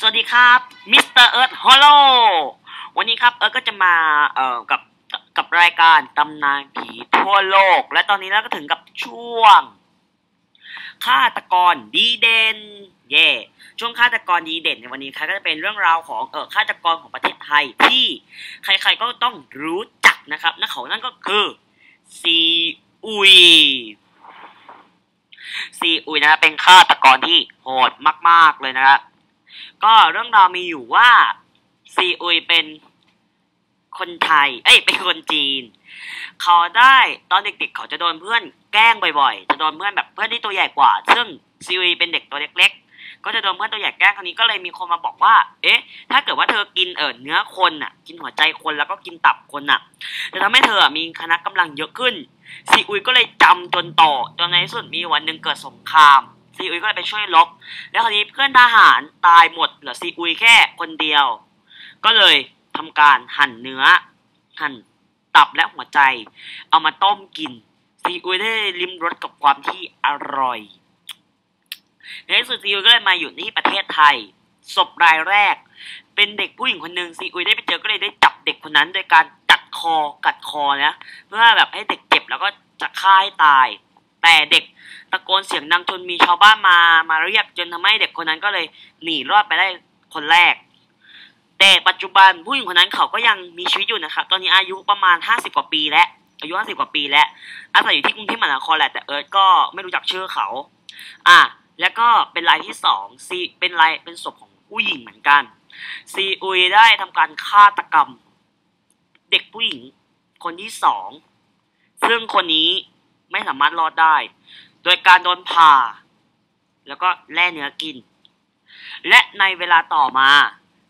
สวัสดีครับมิสเตอร์เอิร์ธฮอลโลวันนี้ครับเอิร์ธก็จะมาเอ่อกับกับรายการตำนานผีทั่วโลก และตอนนี้เราก็ถึงกับช่วงฆาตกรดีเด่นเย่ช่วงฆาตกรดีเด่นในวันนี้ครับก็จะเป็นเรื่องราวของเออฆาตกรของประเทศไทยที่ใครๆก็ต้องรู้จักนะครับนั่นเขานั่นก็คือซีอุยซีอุยนะเป็นฆาตกรที่โหดมาก ๆเลยนะครับ ก็เรื่องราวมีอยู่ว่าซีอุยเป็นคนไทย เอ้ย เป็นคนจีน เขาได้ตอนเด็กๆ เขาจะโดนเพื่อนแกล้งบ่อยๆ จะโดนเพื่อนแบบเพื่อนที่ตัวใหญ่กว่า ซึ่งซีอุยเป็นเด็กตัวเล็ก ๆ ก็จะโดนเพื่อนตัวใหญ่แกล้งคราวนี้ก็เลยมีคนมาบอกว่า เอ๊ะ ถ้าเกิดว่าเธอกินเออเนื้อคนอะ กินหัวใจคนแล้วก็กินตับคนอะ จะทำให้เธอมีคณะกำลังเยอะขึ้นซีอุยก็เลยจำจนต่อจนในที่สุดมีวันหนึ่งเกิดสงคราม ซีอุยก็เลยไปช่วยรบแล้วคราวนี้เพื่อนทหารตายหมดเหลือซีอุยแค่คนเดียว ก็เลยทำการหั่นเนื้อ หั่นตับและหัวใจ เอามาต้มกิน ซีอุยได้ลิ้มรสกับความที่อร่อย ในที่สุดซีอุยก็เลยมาอยู่ที่ประเทศไทยศพรายแรก เป็นเด็กผู้หญิงคนหนึ่งซีอุยได้ไปเจอก็เลยได้จับเด็กคนนั้นโดยการกัดคอกัดคอนะเพื่อแบบให้เด็กเจ็บแล้วก็จะฆ่าให้ตาย แต่เด็กตะโกนเสียงดังจนมีชาวบ้านมามาเรียกจนทำให้เด็กคนนั้นก็เลยหนีรอดไปได้คนแรก แต่ปัจจุบันผู้หญิงคนนั้นเขาก็ยังมีชีวิตอยู่นะครับตอนนี้อายุประมาณห้าสิบกว่าปีแล้วอายุห้าสิบกว่าปีแล้วอาศัยอยู่ที่กรุงเทพมหานครแหละแต่เอิร์ธก็ไม่รู้จักชื่อเขา อะแล้วก็เป็นรายที่สองซีเป็นรายเป็นศพของผู้หญิงเหมือนกัน ซีอุยได้ทำการฆาตกรรม เด็กผู้หญิงคนที่สองซึ่งคนนี้ ไม่สามารถรอดได้ โดยการโดนผ่า แล้วก็แล่เนื้อกิน และในเวลาต่อมา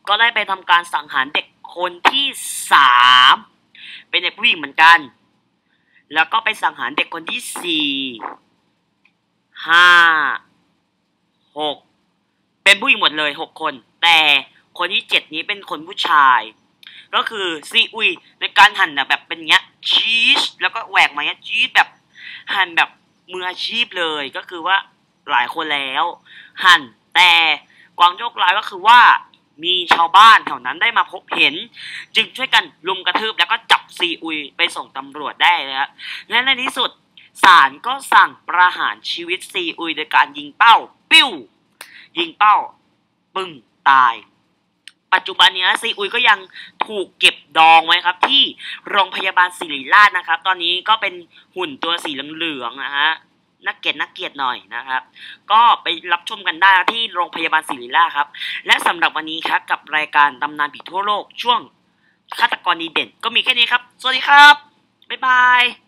ก็ได้ไปทำการสังหารเด็กคนที่สามเป็นเด็กผู้หญิงเหมือนกัน แล้วก็ไปสังหารเด็กคนที่สี่ห้าหกเป็นผู้หญิงหมดเลยหกคน แต่คนที่เจ็ดนี้เป็นคนผู้ชาย ก็คือซีอุยในการหั่นนะแบบเป็นเงี้ยชีสแล้วก็แหวกมาเงี้ยชีสแบบ หั่นแบบมืออาชีพเลยก็คือว่าหลายคนแล้ว หั่นแต่ความโชคร้ายก็คือว่ามีชาวบ้านแถวนั้นได้มาพบเห็น จึงช่วยกันลุมกระทืบแล้วก็จับซีอุยไปส่งตำรวจได้นะครับและในที่สุดศาลก็สั่งประหารชีวิตซีอุยโดยการยิงเป้า ปิ้ว ยิงเป้า ปึ้งตาย ปัจจุบันนี้ซีอุยก็ยังถูกเก็บดองไว้ครับ ที่โรงพยาบาลศิริราชนะครับ ตอนนี้ก็เป็นหุ่นตัวสีเหลืองๆนะฮะนักเกียรตินักเกียรติหน่อยนะครับ ก็ไปรับชมกันได้ที่โรงพยาบาลศิริราชครับ และสำหรับวันนี้ครับกับรายการตำนานผีทั่วโลกช่วงฆาตกรดีเด่น ก็มีแค่นี้ครับ สวัสดีครับ บ๊ายบาย